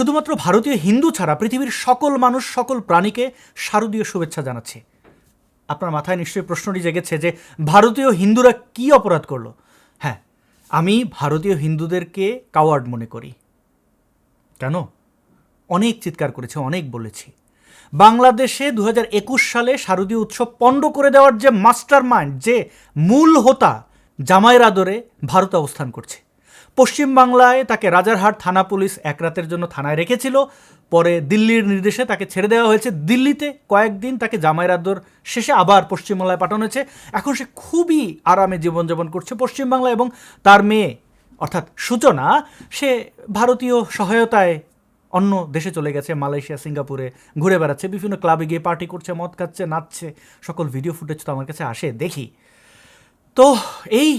শুধুমাত্র ভারতীয় হিন্দু ছাড়া পৃথিবীর সকল মানুষ, সকল প্রাণীকে শারদীয় শুভেচ্ছা জানাচ্ছে। আপনার মাথায় নিশ্চয়ই প্রশ্নটি জেগেছে যে ভারতীয় হিন্দুরা কি অপরাধ করল? হ্যাঁ আমি ভারতীয় হিন্দুদেরকে কাওয়ার্ড মনে করি। কেন? অনেক চিৎকার করেছে, অনেক বলেছি। বাংলাদেশে দু হাজার একুশ সালে শারদীয় উৎসব পণ্ড করে দেওয়ার যে মাস্টার মাইন্ড যে মূল হোতা জামাইয়ের আদরে ভারত অবস্থান করছে। পশ্চিমবাংলায় তাকে রাজারহাট থানা পুলিশ এক রাতের জন্য থানায় রেখেছিল। পরে দিল্লির নির্দেশে তাকে ছেড়ে দেওয়া হয়েছে। দিল্লিতে কয়েকদিন তাকে জামাইয়ের আদর শেষে আবার পশ্চিমবাংলায় পাঠানো হয়েছে। এখন সে খুবই আরামে জীবনযাপন করছে পশ্চিমবাংলা এবং তার মেয়ে, অর্থাৎ সূচনা সে ভারতীয় সহায়তায় অন্য দেশে চলে গেছে, মালয়েশিয়া, সিঙ্গাপুরে ঘুরে বেড়াচ্ছে, বিভিন্ন ক্লাবে গিয়ে পার্টি করছে, মদ খাচ্ছে, নাচছে, সকল ভিডিও ফুটেজ তো আমার কাছে আসে, দেখি। তো এই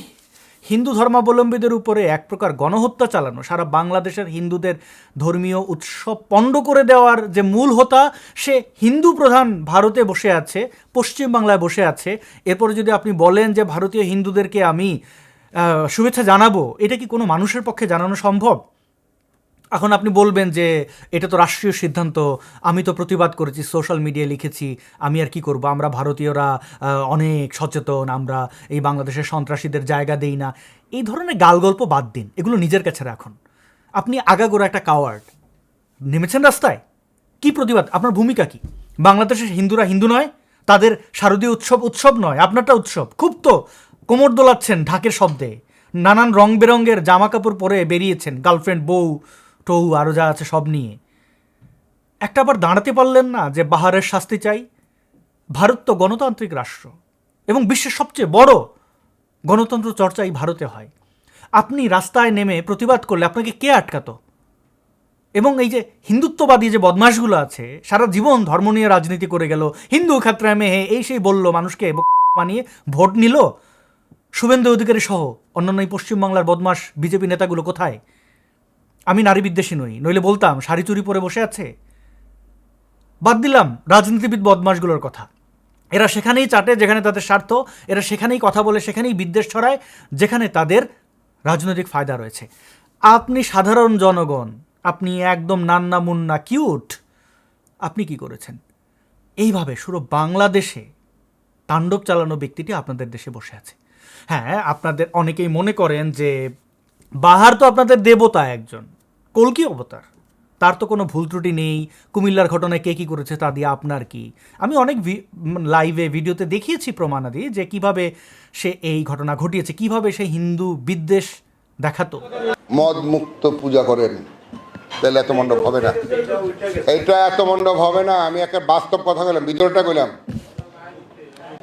হিন্দু ধর্মাবলম্বীদের উপরে এক প্রকার গণহত্যা চালানো, সারা বাংলাদেশের হিন্দুদের ধর্মীয় উৎসব পণ্ড করে দেওয়ার যে মূল হোতা, সে হিন্দু প্রধান ভারতে বসে আছে পশ্চিমবাংলায় বসে আছে। এরপরে যদি আপনি বলেন যে ভারতীয় হিন্দুদেরকে আমি শুভেচ্ছা জানাব, এটা কি কোনো মানুষের পক্ষে জানানো সম্ভব? এখন আপনি বলবেন যে এটা তো রাষ্ট্রীয় সিদ্ধান্ত, আমি তো প্রতিবাদ করেছি, সোশ্যাল মিডিয়ায় লিখেছি, আমি আর কি করব? আমরা ভারতীয়রা অনেক সচেতন, আমরা এই বাংলাদেশের সন্ত্রাসীদের জায়গা দেই না। এই ধরনের গালগল্প বাদ দিন, এগুলো নিজের কাছে রাখুন। আপনি আগাগোড়া একটা কাওয়ার্ড নেমেছেন রাস্তায়? কি প্রতিবাদ? আপনার ভূমিকা কি? বাংলাদেশের হিন্দুরা হিন্দু নয়, তাদের শারদীয় উৎসব উৎসব নয়, আপনারটা উৎসব। খুব তো কোমর দোলাচ্ছেন ঢাকের শব্দে। নানান রং বেরঙের জামা কাপড় পরে বেরিয়েছেন গার্লফ্রেন্ড বউ টৌ আরও যা আছে সব নিয়ে। একটা আবার দাঁড়াতে পারলেন না যে বাহারের শাস্তি চাই। ভারত তো গণতান্ত্রিক রাষ্ট্র এবং বিশ্বের সবচেয়ে বড় গণতন্ত্র চর্চা এই ভারতে হয়। আপনি রাস্তায় নেমে প্রতিবাদ করলে আপনাকে কে আটকাতো? এবং এই যে হিন্দুত্ববাদী যে বদমাশগুলো আছে, সারা জীবন ধর্ম নিয়ে রাজনীতি করে গেল, হিন্দু খাত্রায় মেহে এই সেই বলল, মানুষকে বানিয়ে ভোট নিল? শুভেন্দু অধিকারী সহ অন্যান্য পশ্চিমবাংলার বদমাস বিজেপি নেতাগুলো কোথায়? আমি নারী বিদ্বেষী নই, নইলে বলতাম, শাড়ি চুরি পরে বসে আছে। বাদ দিলাম, রাজনীতিবিদ বদমাশগুলোর কথা। এরা সেখানেই চাটে, যেখানে তাদের স্বার্থ, এরা সেখানেই কথা বলে, সেখানেই বিদ্বেষ ছড়ায়, যেখানে তাদের রাজনৈতিক ফায়দা রয়েছে। আপনি সাধারণ জনগণ, আপনি একদম নান্না মুন্না কিউট, আপনি কি করেছেন? এইভাবে শুরু বাংলাদেশে তাণ্ডব চালানো ব্যক্তিটি আপনাদের দেশে বসে আছে। হ্যাঁ আপনাদের অনেকেই মনে করেন যে বাহার তো আপনাদের দেবতা একজন। কলকি অবতার? তার তো কোনো ভুল ত্রুটি নেই। কুমিল্লার ঘটনায় কে কী করেছে তা দিয়ে আপনার কি? আমি অনেক লাইভে ভিডিওতে দেখিয়েছি প্রমাণাদি যে কীভাবে সে এই ঘটনা ঘটিয়েছে, কীভাবে সে হিন্দু বিদ্বেষ দেখাতো। মদ মুক্ত পূজা করেন। তাহলে এত মণ্ডপ হবে না। এটা এত মণ্ডপ হবে না, আমি একটা বাস্তব কথা বললাম ভিতরটা কইলাম।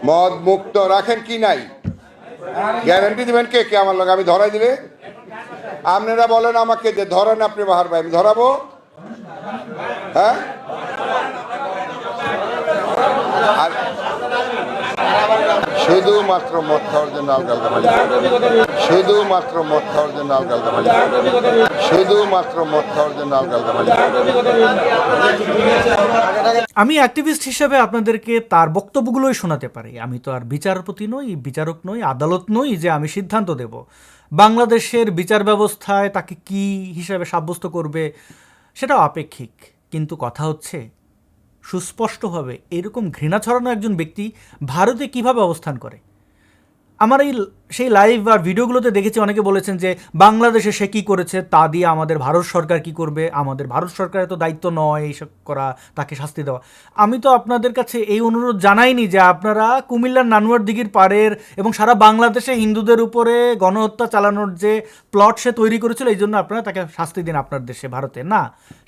মদ মুক্ত রাখেন কি নাই? গ্যারান্টি দিবেন কে? কে আমার লোক আমি ধরাই দিবে? আপনারা বলেন আমাকে যে ধরেন আপনি বাহার ভাই আমি ধরাবো? হ্যাঁ? আর শুধুমাত্র মদ খাওয়ার জন্য আলগালগা মালি শুধুমাত্র মদ খাওয়ার জন্য আলগালগা মালি শুধুমাত্র মদ খাওয়ার জন্য আলগালগা মালি আমি অ্যাক্টিভিস্ট হিসেবে আপনাদেরকে তার বক্তব্যগুলোই শোনাতে পারি। আমি তো আর বিচারপতি নই, বিচারক নই, আদালত নই যে আমি সিদ্ধান্ত দেব। বাংলাদেশের বিচার ব্যবস্থায় তাকে কি হিসাবে সাব্যস্ত করবে সেটাও আপেক্ষিক। কিন্তু কথা হচ্ছে সুস্পষ্টভাবে এরকম ঘৃণা ছড়ানো একজন ব্যক্তি ভারতে কীভাবে অবস্থান করে? আমার এই সেই লাইভ আর ভিডিওগুলোতে দেখেছি অনেকে বলেছেন যে বাংলাদেশে সে কী করেছে, তা দিয়ে আমাদের ভারত সরকার কি করবে, আমাদের ভারত সরকারের তো দায়িত্ব নয় এইসব করা, তাকে শাস্তি দেওয়া। আমি তো আপনাদের কাছে এই অনুরোধ জানাইনি যে আপনারা কুমিল্লার নানুয়ার দিঘির পাড়ের এবং সারা বাংলাদেশে হিন্দুদের উপরে গণহত্যা চালানোর যে প্লট সে তৈরি করেছিল, এই জন্য আপনারা তাকে শাস্তি দিন আপনার দেশে, ভারতে। না,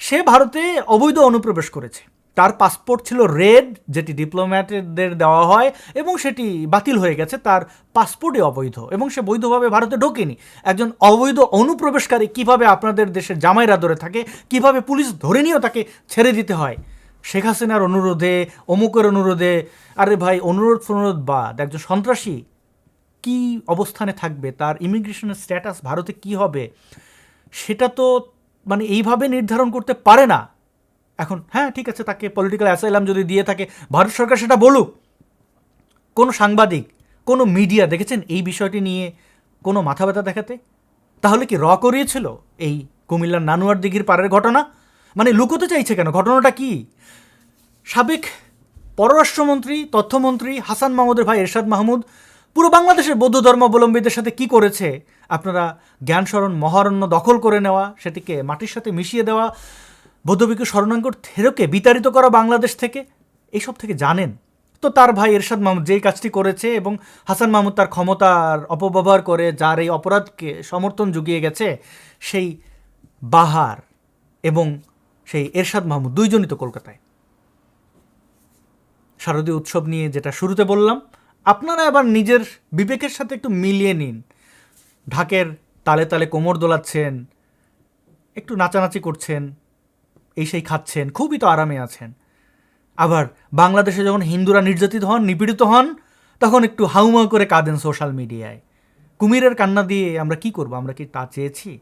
সে ভারতে অবৈধ অনুপ্রবেশ করেছে। তার পাসপোর্ট ছিল রেড যেটি ডিপ্লোম্যাটদের দেওয়া হয়, এবং সেটি বাতিল হয়ে গেছে, তার পাসপোর্টই অবৈধ, এবং সে বৈধভাবে ভারতে ঢোকেনি। একজন অবৈধ অনুপ্রবেশকারী কীভাবে আপনাদের দেশের জামাইরা ধরে থাকে, কীভাবে পুলিশ ধরে নিয়েও তাকে ছেড়ে দিতে হয়? শেখ হাসিনার অনুরোধে, অমুকের অনুরোধে, আরে ভাই, অনুরোধ ফনুরোধ বাদ, একজন সন্ত্রাসী কি অবস্থানে থাকবে? তার ইমিগ্রেশনের স্ট্যাটাস ভারতে কি হবে? সেটা তো মানে এইভাবে নির্ধারণ করতে পারে না। এখন হ্যাঁ ঠিক আছে, তাকে পলিটিক্যাল অ্যাসাইলাম যদি দিয়ে থাকে, ভারত সরকার সেটা বলুক। কোনো সাংবাদিক, কোনো মিডিয়া দেখেছেন এই বিষয়টি নিয়ে কোনো মাথা ব্যথা দেখাতে? তাহলে কি র করিয়েছিল এই কুমিল্লার নানুয়ার দিঘির পাড়ের ঘটনা? মানে লুকোতে চাইছে কেন? ঘটনাটা কি? সাবেক পররাষ্ট্রমন্ত্রী, তথ্যমন্ত্রী হাসান মাহমুদের ভাই এরশাদ মাহমুদ পুরো বাংলাদেশের বৌদ্ধ ধর্মাবলম্বীদের সাথে কি করেছে? আপনারা জ্ঞানশরণ মহারণ্য দখল করে নেওয়া, সেটিকে মাটির সাথে মিশিয়ে দেওয়া বৌদ্ধবিকে শরণাঙ্কর থেরোকে বিতাড়িত করা বাংলাদেশ থেকে? এইসব থেকে জানেন? তো তার ভাই এরশাদ মাহমুদ যেই কাজটি করেছে এবং হাসান মাহমুদ তার ক্ষমতার অপব্যবহার করে যার এই অপরাধকে সমর্থন জুগিয়ে গেছে, সেই বাহার এবং সেই এরশাদ মাহমুদ দুইজনই তো কলকাতায়। শারদীয় উৎসব নিয়ে যেটা শুরুতে বললাম, আপনারা এবার নিজের বিবেকের সাথে একটু মিলিয়ে নিন। ঢাকের তালে তালে কোমর দোলাচ্ছেন, একটু নাচানাচি করছেন এই সেই খাচ্ছেন, খুবই তো আরামে আছেন। আবার বাংলাদেশে যখন হিন্দুরা নির্যাতিত হন, নিপীড়িত হন, তখন একটু হাউমাউ করে কাঁদেন সোশ্যাল মিডিয়ায়। কুমিরের কান্না দিয়ে আমরা কি করব? আমরা কি তা চেয়েছি?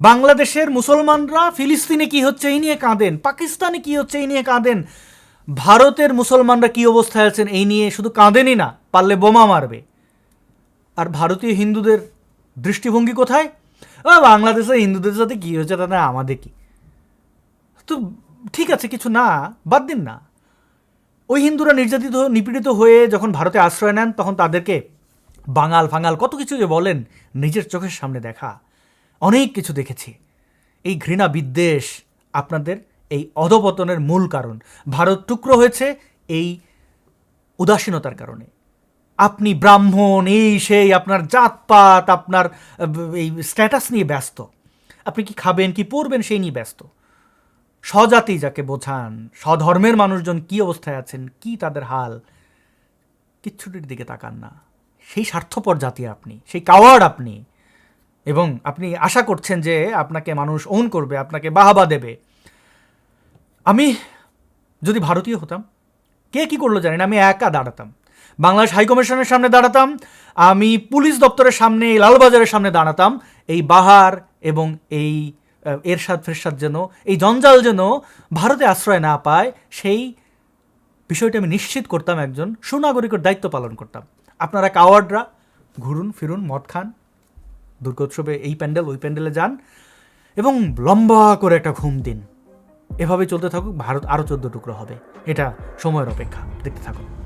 বাংলাদেশের মুসলমানরা ফিলিস্তিনে কি হচ্ছে এই নিয়ে কাঁদেন? পাকিস্তানে কি হচ্ছে এই নিয়ে কাঁদেন? ভারতের মুসলমানরা কি অবস্থায় আছেন এই নিয়ে শুধু কাঁদেনই না, পারলে বোমা মারবে। আর ভারতীয় হিন্দুদের দৃষ্টিভঙ্গি কোথায়? ও, বাংলাদেশের হিন্দুদের সাথে কী হয়েছে, তাতে আমাদের কি? ঠিক আছে, কিছু না, বাদ দিন না। ওই হিন্দুরা নির্যাতিত, নিপীড়িত হয়ে যখন ভারতে আশ্রয় নেন, তখন তাদেরকে বাঙাল ফাঙাল কত কিছু যে বলেন, নিজের চোখের সামনে দেখা। অনেক কিছু দেখেছি। এই ঘৃণা বিদ্বেষ আপনাদের এই অধপতনের মূল কারণ। ভারত টুকরো হয়েছে এই উদাসীনতার কারণে। আপনি ব্রাহ্মণ, এই, সেই, আপনার জাতপাত, আপনার, এই স্ট্যাটাস নিয়ে ব্যস্ত। আপনি কি খাবেন, কি পরবেন, সেই নিয়ে ব্যস্ত। স্বজাতি যাকে বোঝান, স্বধর্মের মানুষজন কি অবস্থায় আছেন, কি তাদের হাল, কিচ্ছুটির দিকে তাকান না। সেই স্বার্থপর জাতি আপনি, সেই কাওয়ার্ড আপনি। এবং আপনি আশা করছেন যে আপনাকে মানুষ ওন করবে, আপনাকে বাহাবা দেবে। আমি যদি ভারতীয় হতাম, কে কি করল জানি না আমি একা দাঁড়াতাম। বাংলাদেশ হাইকমিশনের সামনে দাঁড়াতাম, আমি পুলিশ দপ্তরের সামনে, লালবাজারের সামনে দাঁড়াতাম, এই বাহার এবং এই এরশাদ ফেরশাদ যেন, এই জঞ্জাল যেন ভারতে আশ্রয় না পায়, সেই বিষয়টি আমি নিশ্চিত করতাম একজন সুনাগরিকের দায়িত্ব পালন করতাম। আপনারা কাওয়ার্ডরা, ঘুরুন, ফিরুন, মদ খান, দুর্গোৎসবে এই প্যান্ডেল, ওই প্যান্ডেলে যান এবং লম্বা করে একটা ঘুম দিন। এভাবে চলতে থাকুক, ভারত আরও চোদ্দ টুকরো হবে। এটা সময়ের অপেক্ষা। দেখতে থাকুন।